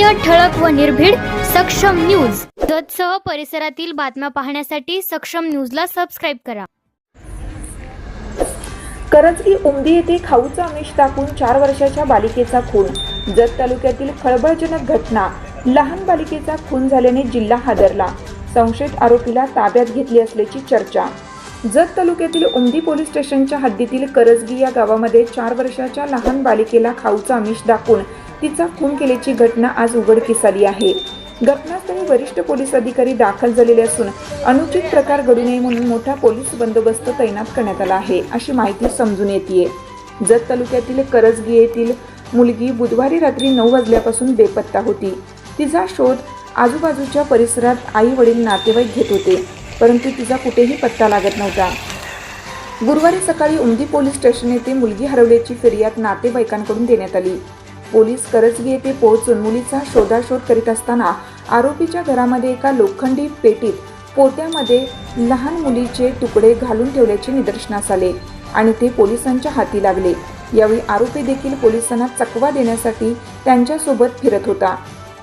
सत्य ठळक व निर्भीड सक्षम न्यूज. जतसह परिसरातील बातम्या पाहण्यासाठी सक्षम न्यूजला सबस्क्राईब करा. करंजकी उमदी येथे खाऊचा आमिष टाकून चार वर्षाच्या बालिकेचा खून. जत तालुक्यातील खळबळजनक घटना लहान बालिकेचा खून झाल्याने जिल्हा हादरला. संशयित आरोपीला ताब्यात घेतली असल्याची चर्चा. जत तालुक्यातील उमदी पोलीस स्टेशनच्या हद्दीतील करजगी या गावामध्ये चार वर्षाच्या लहान बालिकेला खाऊचा आमिष दाखवून तिचा खून केल्याची घटना आज उघडकीस आली आहे. घटनास्थळी वरिष्ठ पोलीस अधिकारी दाखल झालेले असून अनुचित प्रकार घडू नये म्हणून मोठा पोलीस बंदोबस्त तैनात करण्यात आला आहे अशी माहिती समजून येते जत तालुक्यातील करजगी येथील मुलगी बुधवारी रात्री नऊ वाजल्यापासून बेपत्ता होती. तिचा शोध आजूबाजूच्या परिसरात आई वडील नातेवाईक घेत होते परंतु तिचा कुठेही पत्ता लागत नव्हता. गुरुवारी सकाळी उमदी पोलीस स्टेशन येथे मुलगी हरवल्याची फिर्याद नातेवाईकांकडून देण्यात आली. पोलीस करजगी येथे पोहोचून मुलीचा शोधाशोध करीत असताना आरोपीच्या घरामध्ये एका लोखंडी पेटीत पोत्यामध्ये लहान मुलीचे तुकडे घालून ठेवल्याचे निदर्शनास आले आणि ते पोलिसांच्या हाती लागले. यावेळी आरोपी देखील पोलिसांना चकवा देण्यासाठी त्यांच्यासोबत फिरत होता.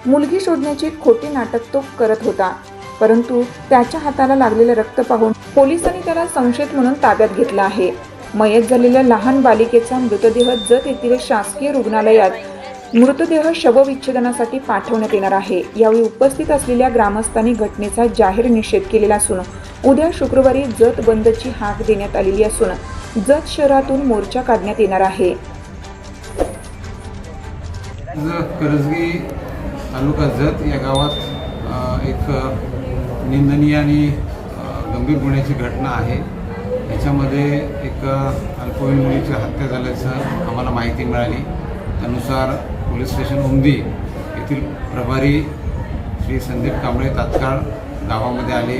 मुलगी शोधण्याचे खोटे नाटक तो करत होता. परंतु त्याच्या हाताला लागलेलं रक्त पाहून पोलिसांनी त्याला संशयित म्हणून ताब्यात घेतला आहे. मयत झालेल्या लहान बालिकेचा मृतदेह जत येथील शासकीय रुग्णालयात मृतदेह शवविच्छेदनासाठी पाठवण्यात येणार आहे. यावेळी उपस्थित असलेल्या ग्रामस्थांनी घटनेचा जाहीर निषेध केलेला असून उद्या शुक्रवारी जत बंदची हाक देण्यात आलेली असून जत शहरातून मोर्चा काढण्यात येणार आहे. करजगी तालुका जत या गावात एक निंदनीय आणि गंभीर गुन्ह्याची घटना आहे. याच्यामध्ये एक अल्पवयीन मुलीची हत्या झाल्याचं आम्हाला माहिती मिळाली. त्यानुसार पोलीस स्टेशन उमदी येथील प्रभारी श्री संदीप कांबळे तात्काळ गावामध्ये आले.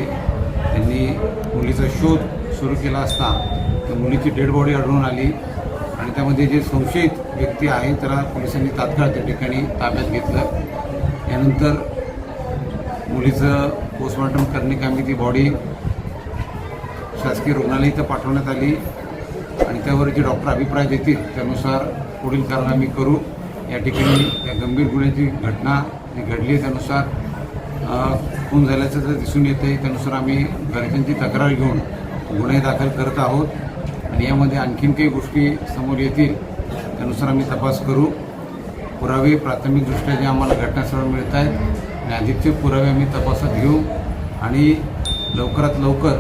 त्यांनी मुलीचा शोध सुरू केला असता त्या मुलीची डेड बॉडी आढळून आली आणि त्यामध्ये जे संशयित व्यक्ती आहे त्याला पोलिसांनी तात्काळ त्या ठिकाणी ताब्यात घेतलं. यानंतर मुलीचं पोस्टमॉर्टम करण्याकामी ती बॉडी शासकीय रुग्णालय इथं पाठवण्यात आली आणि त्यावर जे डॉक्टर अभिप्राय देतील त्यानुसार पुढील कारण आम्ही करू. या ठिकाणी या गंभीर गुन्ह्याची घटना जी घडली आहे त्यानुसार खून झाल्याचं जर दिसून येते त्यानुसार आम्ही घरच्यांची तक्रार घेऊन गुन्हे दाखल करत आहोत. आणि यामध्ये आणखीन काही गोष्टी समोर येतील त्यानुसार आम्ही तपास करू. पुरावे प्राथमिकदृष्ट्या जे आम्हाला घटनास्थळ मिळत आहेत आणि अधिकचे पुरावे आम्ही तपासात घेऊ आणि लवकरात लवकर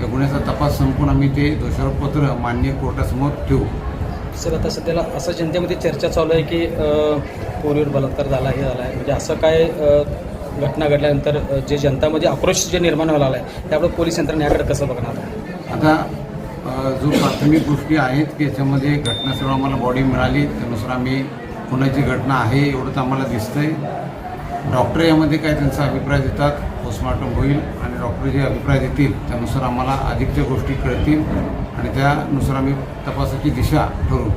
या गुन्ह्याचा तपास संपून आम्ही ते दोषारोपपत्र मान्य कोर्टासमोर ठेवू. सर आता सध्याला असं जनतेमध्ये चर्चा चालू आहे की अ, पोरीवर बलात्कार झाला हे झाला आहे. म्हणजे असं काय घटना घडल्यानंतर जे जनतामध्ये आक्रोश जे निर्माण व्हायला आहे त्यामुळे पोलीस यंत्रणा याकडे कसं बघणार? आता जो प्राथमिक गोष्टी आहेत की याच्यामध्ये घटनास्थळ आम्हाला बॉडी मिळाली त्यानुसार आम्ही कुणाची घटना आहे एवढं तर आम्हाला दिसतंय. डॉक्टर यामध्ये काय त्यांचा अभिप्राय देतात? पोस्टमॉर्टम होईल आणि डॉक्टर जे अभिप्राय देतील त्यानुसार आम्हाला अधिकच्या गोष्टी कळतील आणि त्यानुसार आम्ही तपासाची दिशा ठरवू.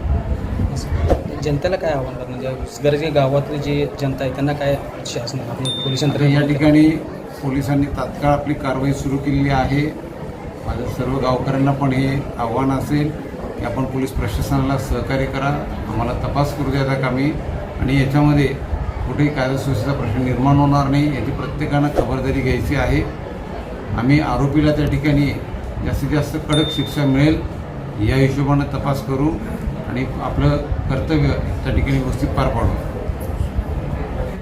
जनतेला काय आव्हान करणार? म्हणजे गरजे गावातली जी जनता आहे त्यांना काय शासन आपली पोलीस तर या ठिकाणी पोलिसांनी तात्काळ आपली कारवाई सुरू केलेली आहे. माझ्या सर्व गावकऱ्यांना पण हे आव्हान असेल की आपण पोलीस प्रशासनाला सहकार्य करा. आम्हाला तपास करू द्या कामी आणि याच्यामध्ये कुठेही कायदा प्रश्न निर्माण होणार नाही याची प्रत्येकानं खबरदारी घ्यायची आहे. आम्ही आरोपीला त्या ठिकाणी जास्तीत जास्त कडक शिक्षा मिळेल या हिशोबानं तपास करू आणि आपलं कर्तव्य त्या ठिकाणी व्यवस्थित पार पाडू.